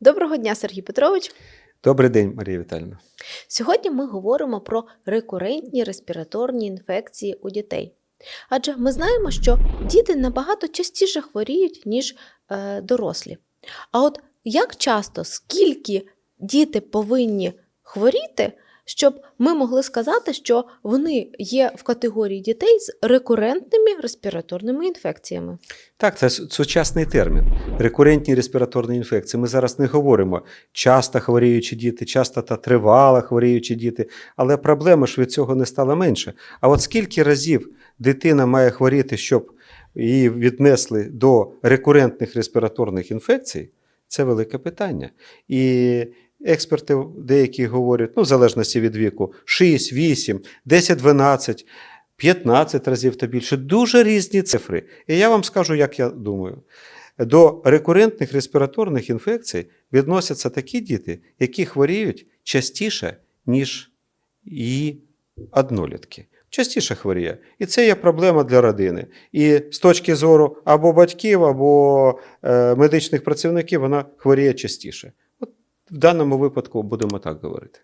Доброго дня, Сергій Петрович. Добрий день, Марія Віталіївна. Сьогодні ми говоримо про рекурентні респіраторні інфекції у дітей. Адже ми знаємо, що діти набагато частіше хворіють, ніж е, дорослі. А от як часто, скільки діти повинні хворіти, щоб ми могли сказати, що вони є в категорії дітей з рекурентними респіраторними інфекціями? Так, це сучасний термін. Рекурентні респіраторні інфекції. Ми зараз не говоримо часто хворіючі діти, часто та тривало хворіючі діти, але проблема ж від цього не стала менше. А от скільки разів дитина має хворіти, щоб її віднесли до рекурентних респіраторних інфекцій, це велике питання. І експерти деякі говорять, ну, в залежності від віку, 6, 8, 10, 12. 15 разів та більше. Дуже різні цифри. І я вам скажу, як я думаю. До рекурентних респіраторних інфекцій відносяться такі діти, які хворіють частіше, ніж її однолітки. Частіше хворіє. І це є проблема для родини. І з точки зору або батьків, або е, медичних працівників вона хворіє частіше. В даному випадку будемо так говорити.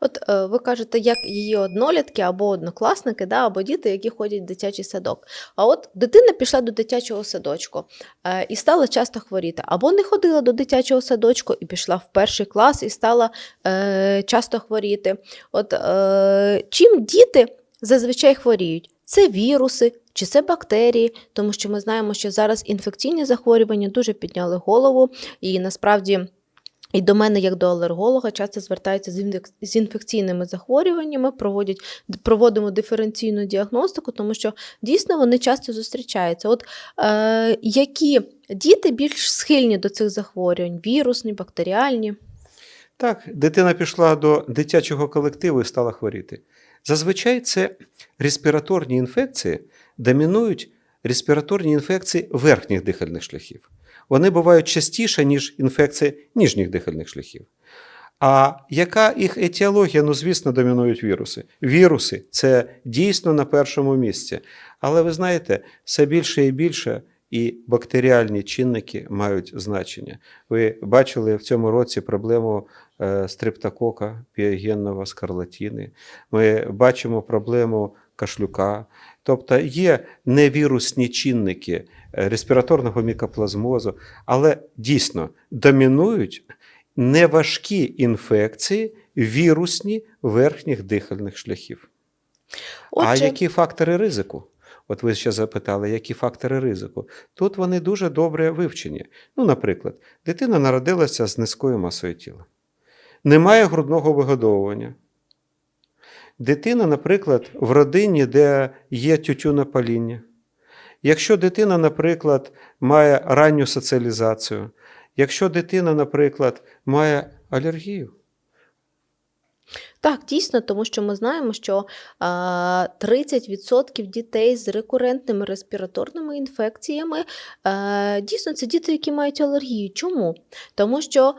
От е, ви кажете, як її однолітки або однокласники, да, або діти, які ходять в дитячий садок. А от дитина пішла до дитячого садочку е, і стала часто хворіти, або не ходила до дитячого садочку і пішла в перший клас і стала е, часто хворіти. От е, чим діти зазвичай хворіють? Це віруси. Чи це бактерії, тому що ми знаємо, що зараз інфекційні захворювання дуже підняли голову, і насправді і до мене, як до алерголога, часто звертаються з інфекційними захворюваннями, проводять, проводимо диференційну діагностику, тому що дійсно вони часто зустрічаються. От е, які діти більш схильні до цих захворювань? Вірусні, бактеріальні? Так, дитина пішла до дитячого колективу і стала хворіти. Зазвичай це респіраторні інфекції, домінують респіраторні інфекції верхніх дихальних шляхів. Вони бувають частіше, ніж інфекції ніжніх дихальних шляхів. А яка їх етіологія? Ну, звісно, домінують віруси. Віруси це дійсно на першому місці. Але ви знаєте, все більше і більше і бактеріальні чинники мають значення. Ви бачили в цьому році проблему е, стрептокока піогенного скарлатіни. Ми бачимо проблему кашлюка. Тобто є невірусні чинники е, респіраторного мікоплазмозу, але дійсно домінують неважкі інфекції, вірусні верхніх дихальних шляхів. А які фактори ризику? От ви ще запитали, які фактори ризику? Тут вони дуже добре вивчені. Ну, наприклад, дитина народилася з низькою масою тіла, немає грудного вигодовування. Дитина, наприклад, в родині, де є тютюнопаління. Якщо дитина, наприклад, має ранню соціалізацію, якщо дитина, наприклад, має алергію, Так, дійсно, тому що ми знаємо, що а, 30% дітей з рекурентними респіраторними інфекціями дійсно це діти, які мають алергію. Чому? Тому що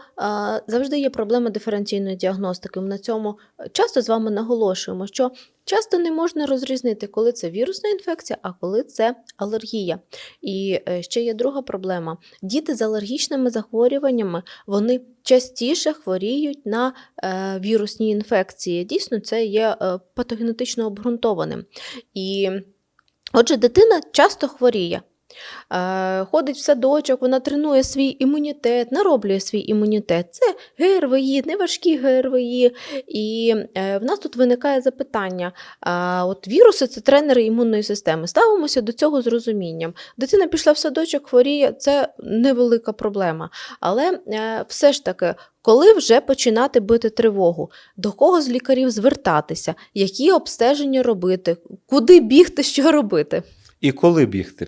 завжди є проблема диференційної діагностики. Ми на цьому часто з вами наголошуємо, що часто не можна розрізнити, коли це вірусна інфекція, а коли це алергія. І е, ще є друга проблема: діти з алергічними захворюваннями вони частіше хворіють на е, вірусні інфекції. Дійсно, це є е, патогенетично обґрунтованим. І отже, дитина часто хворіє. Е, Ходить в садочок, вона тренує свій імунітет, нароблює свій імунітет. Це ГРВІ, неважкі ГРВІ. І е, в нас тут виникає запитання: от віруси це тренери імунної системи. Ставимося до цього з розумінням. Дитина пішла в садочок, хворіє, це невелика проблема. Але е, все ж таки, коли вже починати бити тривогу, до кого з лікарів звертатися, які обстеження робити, куди бігти, що робити? І коли бігти?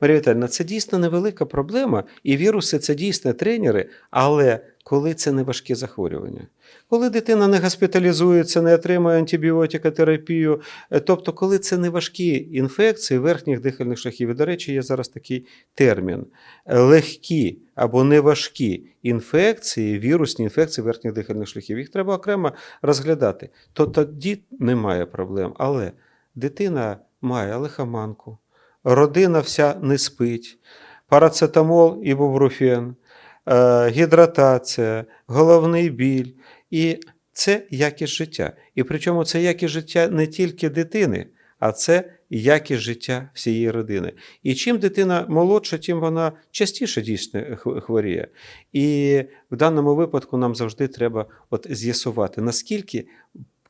Марія Віталіївна, це дійсно невелика проблема, і віруси це дійсно тренери, але коли це не важкі захворювання. Коли дитина не госпіталізується, не отримує антибіотикотерапію, е, тобто, коли це не важкі інфекції верхніх дихальних шляхів. І, до речі, є зараз такий термін: легкі або неважкі інфекції, вірусні інфекції верхніх дихальних шляхів. Їх треба окремо розглядати. То тоді немає проблем. Але дитина має лихоманку, родина вся не спить, парацетамол, ібупрофен, е, гідратація, головний біль. І це якість життя. І причому це якість життя не тільки дитини, а це якість життя всієї родини. І чим дитина молодша, тим вона частіше дійсно хворіє. І в даному випадку нам завжди треба от з'ясувати, наскільки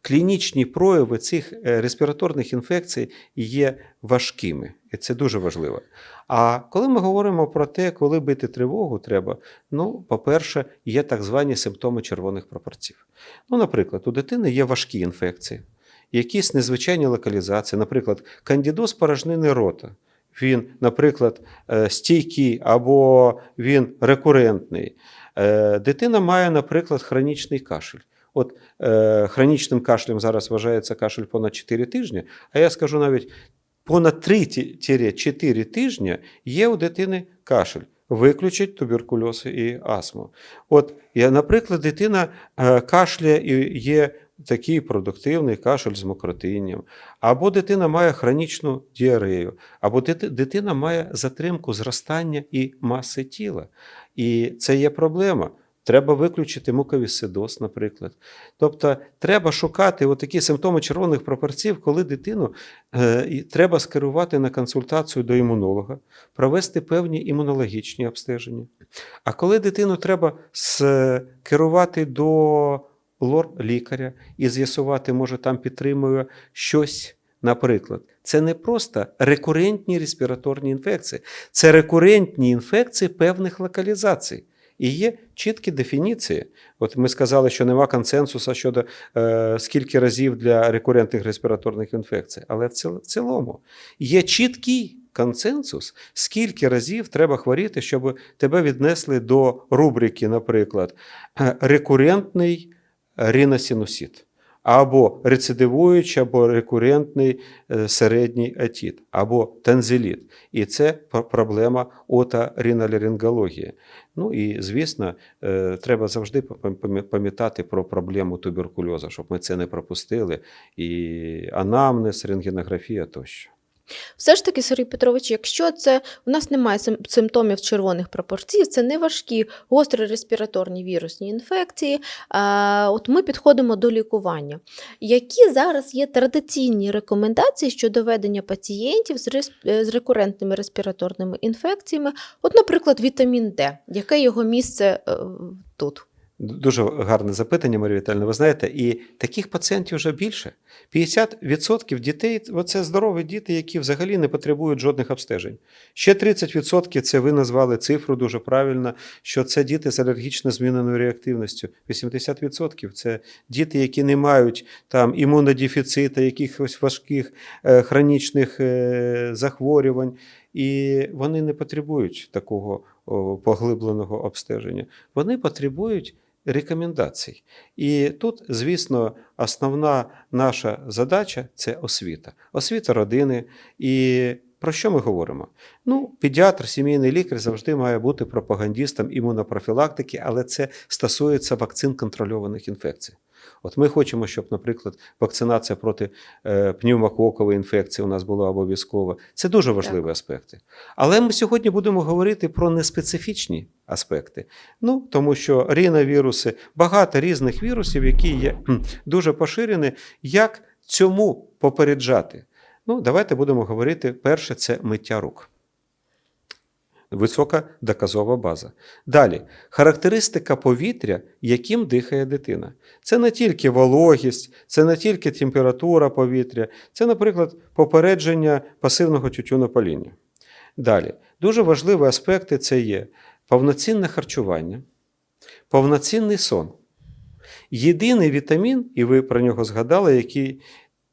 клінічні прояви цих е, респіраторних інфекцій є важкими. І це дуже важливо. А коли ми говоримо про те, коли бити тривогу треба, ну, по-перше, є так звані симптоми червоних прапорців. Ну, наприклад, у дитини є важкі інфекції, якісь незвичайні локалізації, наприклад, кандідоз порожнини рота. Він, наприклад, е, стійкий або він рекурентний. Е, Дитина має, наприклад, хронічний кашель. От е, хронічним кашлем зараз вважається кашель понад 4 тижні, а я скажу навіть понад 3-4 тижні є у дитини кашель. Виключить туберкульоз і астму. От, наприклад, дитина е, кашляє і є такий продуктивний кашель з мокротинням, або дитина має хронічну діарею, або дитина має затримку зростання і маси тіла. І це є проблема. Треба виключити муковісцидоз, наприклад. Тобто треба шукати такі симптоми червоних прапорців, коли дитину е, треба скерувати на консультацію до імунолога, провести певні імунологічні обстеження. А коли дитину треба скерувати до лор-лікаря і з'ясувати, може, там підтримує щось. Наприклад, це не просто рекурентні респіраторні інфекції, це рекурентні інфекції певних локалізацій. І є чіткі дефініції. От ми сказали, що нема консенсусу щодо е, скільки разів для рекурентних респіраторних інфекцій. Але в ціл- в цілому є чіткий консенсус, скільки разів треба хворіти, щоб тебе віднесли до рубрики, наприклад, рекурентний риносинусит. Або рецидивуючий, або рекурентний е, середній атіт, або танзеліт. І це проблема оториноларингології. Ну і звісно, е, треба завжди пам- пам- пам'ятати про проблему туберкульозу, щоб ми це не пропустили. І анамнез, рентгенографія тощо. Все ж таки, Сергій Петрович, якщо це у нас немає сим- симптомів червоних прапорців, це не важкі гострі респіраторні вірусні інфекції. От ми підходимо до лікування. Які зараз є традиційні рекомендації щодо ведення пацієнтів з, е, рекурентними респіраторними інфекціями? От, наприклад, вітамін Д, яке його місце е, тут? Дуже гарне запитання, Марія Віталіївна. Ви знаєте, і таких пацієнтів вже більше. 50% дітей це здорові діти, які взагалі не потребують жодних обстежень. Ще 30% це ви назвали цифру дуже правильно, що це діти з алергічно зміненою реактивністю. 80% це діти, які не мають там імунодефіциту, якихось важких е, хронічних е, захворювань. І вони не потребують такого поглибленого обстеження. Вони потребують рекомендацій. І тут, звісно, основна наша задача це освіта. Освіта родини. І про що ми говоримо? Ну, педіатр, сімейний лікар завжди має бути пропагандистом імунопрофілактики, але це стосується вакцин контрольованих інфекцій. От ми хочемо, щоб, наприклад, вакцинація проти е, пневмококової інфекції у нас була обов'язкова. Це дуже важливі аспекти. Але ми сьогодні будемо говорити про неспецифічні аспекти. Ну, тому що ріновіруси, багато різних вірусів, які є дуже поширені, як цьому попереджати. Ну, давайте будемо говорити. Перше, це миття рук. Висока доказова база. Далі, характеристика повітря, яким дихає дитина. Це не тільки вологість, це не тільки температура повітря, це, наприклад, попередження пасивного тютюнопаління. Далі, дуже важливі аспекти це є повноцінне харчування, повноцінний сон. Єдиний вітамін, і ви про нього згадали, який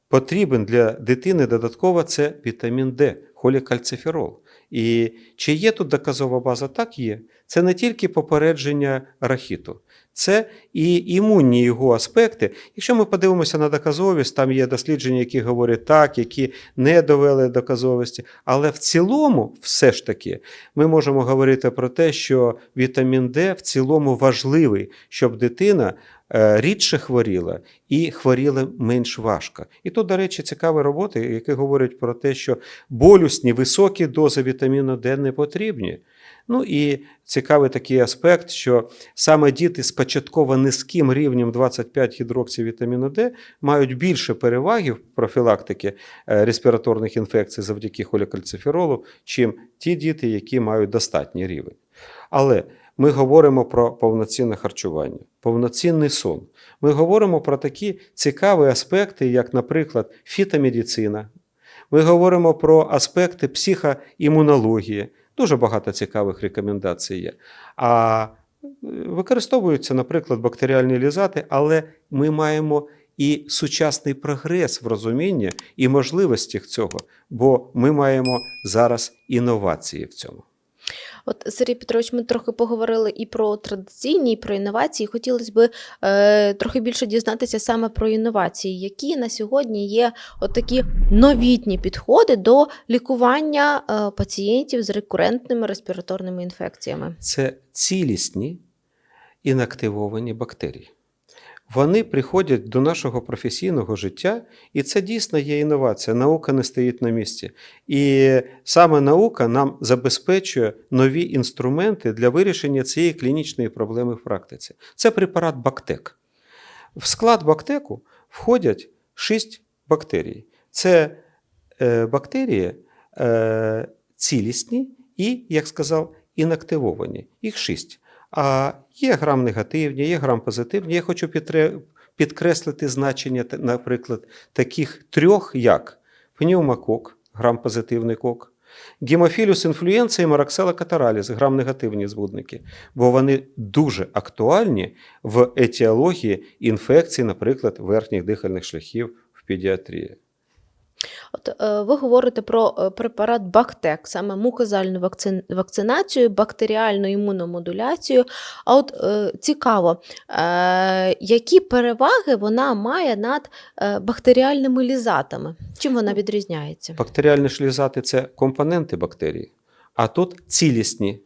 потрібен для дитини додатково, це вітамін Д, холікальциферол. І чи є тут доказова база? Так є. Це не тільки попередження рахіту, це і імунні його аспекти. Якщо ми подивимося на доказовість, там є дослідження, які говорять так, які не довели доказовості. Але в цілому, все ж таки, ми можемо говорити про те, що вітамін Д в цілому важливий, щоб дитина рідше хворіла і хворіла менш важко. І тут, до речі, цікаві роботи, які говорять про те, що болюсні високі дози вітаміну Д не потрібні. Ну і цікавий такий аспект, що саме діти з початково низьким рівнем 25 гідроксивітаміну Д мають більше переваги в профілактики е, респіраторних інфекцій завдяки холікальциферолу, чим ті діти, які мають достатній рівень. Але ми говоримо про повноцінне харчування, повноцінний сон. Ми говоримо про такі цікаві аспекти, як, наприклад, фітомедицина. Ми говоримо про аспекти психоімунології. Дуже багато цікавих рекомендацій є. А е, використовуються, наприклад, бактеріальні лізати, але ми маємо і сучасний прогрес в розумінні і можливостях цього, бо ми маємо зараз інновації в цьому. От Сергій Петрович, ми трохи поговорили і про традиційні, і про інновації. Хотілося б е, трохи більше дізнатися саме про інновації, які на сьогодні є от такі новітні підходи до лікування е, пацієнтів з рекурентними респіраторними інфекціями. Це цілісні інактивовані бактерії. Вони приходять до нашого професійного життя, і це дійсно є інновація. Наука не стоїть на місці. І саме наука нам забезпечує нові інструменти для вирішення цієї клінічної проблеми в практиці. Це препарат Бактек. В склад Бактеку входять шість бактерій. Це е, бактерії е, цілісні і, як сказав, інактивовані. Їх шість. А є грам негативні, є грам позитивні. Я хочу підкреслити значення, наприклад, таких трьох, як пневмокок, грам позитивний кок, гемофілюс інфлюенція і мараксела катараліс, грам негативні збудники, бо вони дуже актуальні в етіології інфекцій, наприклад, верхніх дихальних шляхів в педіатрії. От е, ви говорите про е, препарат Бактек, саме мукозальну вакцин, вакцинацію, бактеріальну імуномодуляцію. А от е, цікаво, які переваги вона має над бактеріальними лізатами? Чим вона відрізняється? Бактеріальні шлізати це компоненти бактерії, а тут цілісні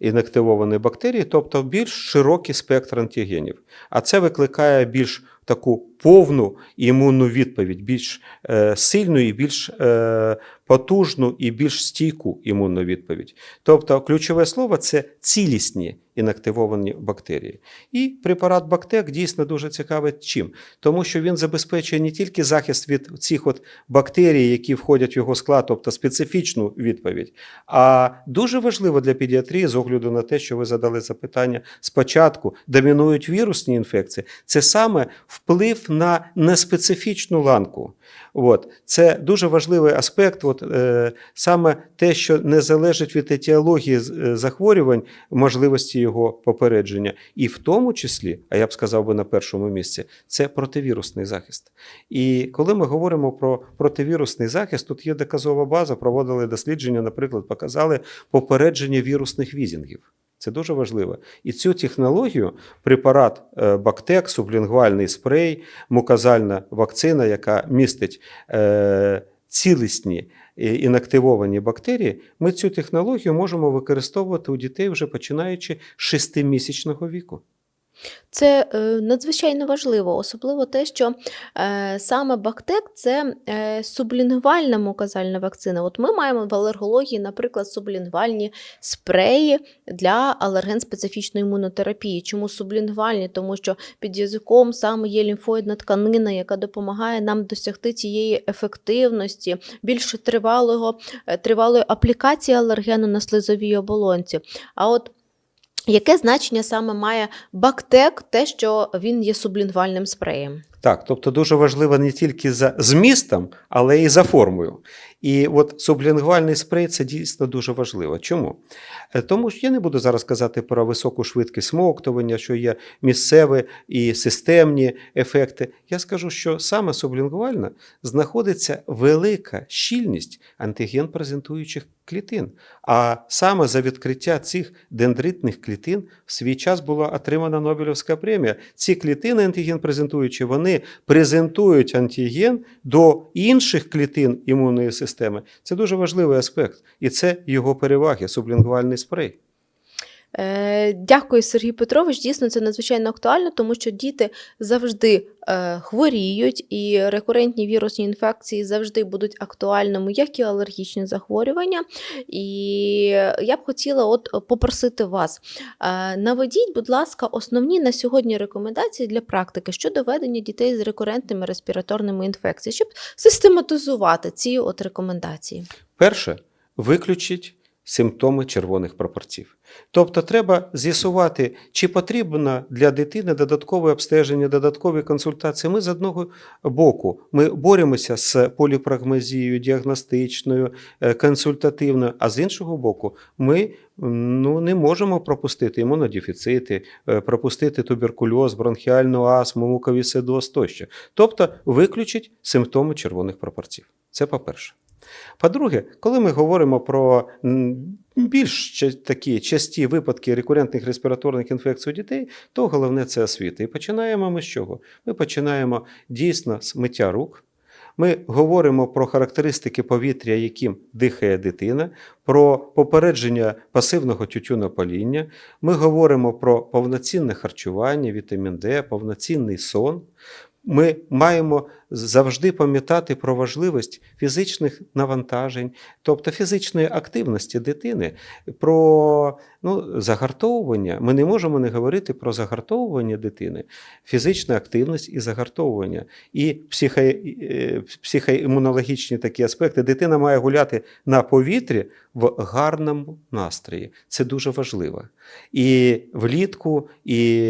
інактивовані бактерії, тобто більш широкий спектр антигенів. А це викликає більш таку повну імунну відповідь, більш е, сильну і більш е, потужну і більш стійку імунну відповідь. Тобто ключове слово це цілісні інактивовані бактерії. І препарат Бактек дійсно дуже цікавий чим? Тому що він забезпечує не тільки захист від цих от бактерій, які входять в його склад, тобто специфічну відповідь, а дуже важливо для педіатрії з огляду на те, що ви задали запитання спочатку, домінують вірусні інфекції, це саме вплив на неспецифічну ланку. От. Це дуже важливий аспект, от, е, саме те, що не залежить від етіології е, захворювань, можливості його попередження. І в тому числі, а я б сказав би на першому місці, це противірусний захист. І коли ми говоримо про противірусний захист, тут є доказова база, проводили дослідження, наприклад, показали попередження вірусних візінгів. Це дуже важливо. І цю технологію препарат е, Бактек, сублінгвальний спрей, муказальна вакцина, яка містить е, цілісні е, інактивовані бактерії, ми цю технологію можемо використовувати у дітей вже починаючи з 6-місячного віку. Це е, надзвичайно важливо, особливо те, що е, саме Бактек це е, сублінгвальна мукозальна вакцина. От ми маємо в алергології, наприклад, сублінгвальні спреї для алерген-специфічної імунотерапії. Чому сублінгвальні? Тому що під язиком саме є лімфоїдна тканина, яка допомагає нам досягти цієї ефективності, більш тривалої аплікації алергену на слизовій оболонці. А от Яке значення саме має бактек, те, що він є сублінгвальним спреєм? Так, тобто дуже важливо не тільки за змістом, але і за формою. І от сублінгвальний спрей це дійсно дуже важливо. Чому? Е, Тому що я не буду зараз казати про високу швидкість смоктування, що є місцеві і системні ефекти. Я скажу, що саме сублінгвальна знаходиться велика щільність антиген-презентуючих клітин. А саме за відкриття цих дендритних клітин в свій час була отримана Нобелівська премія. Ці клітини антиген-презентуючі, вони презентують антиген до інших клітин імунної системи. Це дуже важливий аспект, і це його переваги, сублінгвальний спрей. Е, Дякую, Сергій Петрович. Дійсно, це надзвичайно актуально, тому що діти завжди е, хворіють, і рекурентні вірусні інфекції завжди будуть актуальними, як і алергічні захворювання. І я б хотіла от попросити вас, е, наведіть, будь ласка, основні на сьогодні рекомендації для практики щодо ведення дітей з рекурентними респіраторними інфекціями, щоб систематизувати ці от рекомендації. Перше, виключіть симптоми червоних прапорців. Тобто треба з'ясувати, чи потрібно для дитини додаткове обстеження, додаткові консультації. Ми з одного боку ми боремося з поліпрагмазією діагностичною, е, консультативною, а з іншого боку, ми ну, не можемо пропустити імунодефіцити, е, пропустити туберкульоз, бронхіальну астму, муковісцидоз тощо. Тобто виключить симптоми червоних прапорців. Це по-перше. По-друге, коли ми говоримо про більш такі часті випадки рекурентних респіраторних інфекцій у дітей, то головне це освіта. І починаємо ми з чого? Ми починаємо дійсно з миття рук. Ми говоримо про характеристики повітря, яким дихає дитина, про попередження пасивного тютюнопаління. Ми говоримо про повноцінне харчування, вітамін Д, повноцінний сон. Ми маємо завжди пам'ятати про важливість фізичних навантажень, тобто фізичної активності дитини, про ну, загартовування. Ми не можемо не говорити про загартовування дитини, фізична активність і загартовування, і психо, е, психоімунологічні такі аспекти. Дитина має гуляти на повітрі в гарному настрої. Це дуже важливо. І влітку, і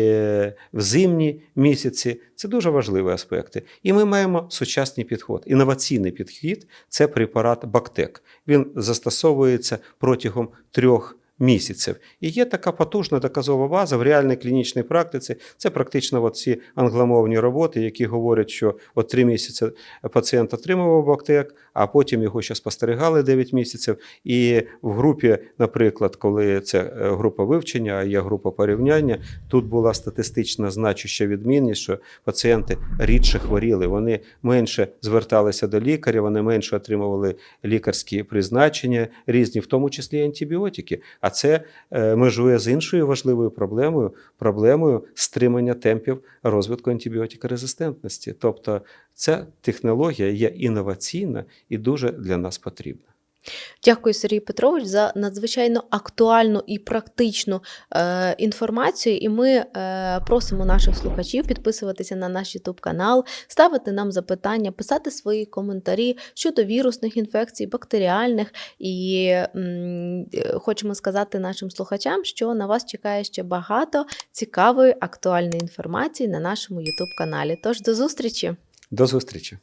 в зимні місяці це дуже важливі аспекти. І ми маємо сучасний підход. Інноваційний підхід це препарат Бактек. Він застосовується протягом трьох місяців. І є така потужна доказова база в реальній клінічній практиці. Це практично от ці англомовні роботи, які говорять, що от три місяці пацієнт отримував Бактек, а потім його ще спостерігали 9 місяців. І в групі, наприклад, коли це е, група вивчення, а є група порівняння, тут була статистична значуща відмінність, що пацієнти рідше хворіли, вони менше зверталися до лікаря, вони менше отримували лікарські призначення різні, в тому числі антибіотики. А це е, межує з іншою важливою проблемою проблемою стримання темпів розвитку антибіотикорезистентності. Тобто ця технологія є інноваційна і дуже для нас потрібна. Дякую, Сергій Петрович, за надзвичайно актуальну і практичну е, інформацію. І ми е, просимо наших слухачів підписуватися на наш YouTube канал, ставити нам запитання, писати свої коментарі щодо вірусних інфекцій, бактеріальних. І м, е, хочемо сказати нашим слухачам, що на вас чекає ще багато цікавої актуальної інформації на нашому YouTube каналі. Тож до зустрічі! До зустрічі!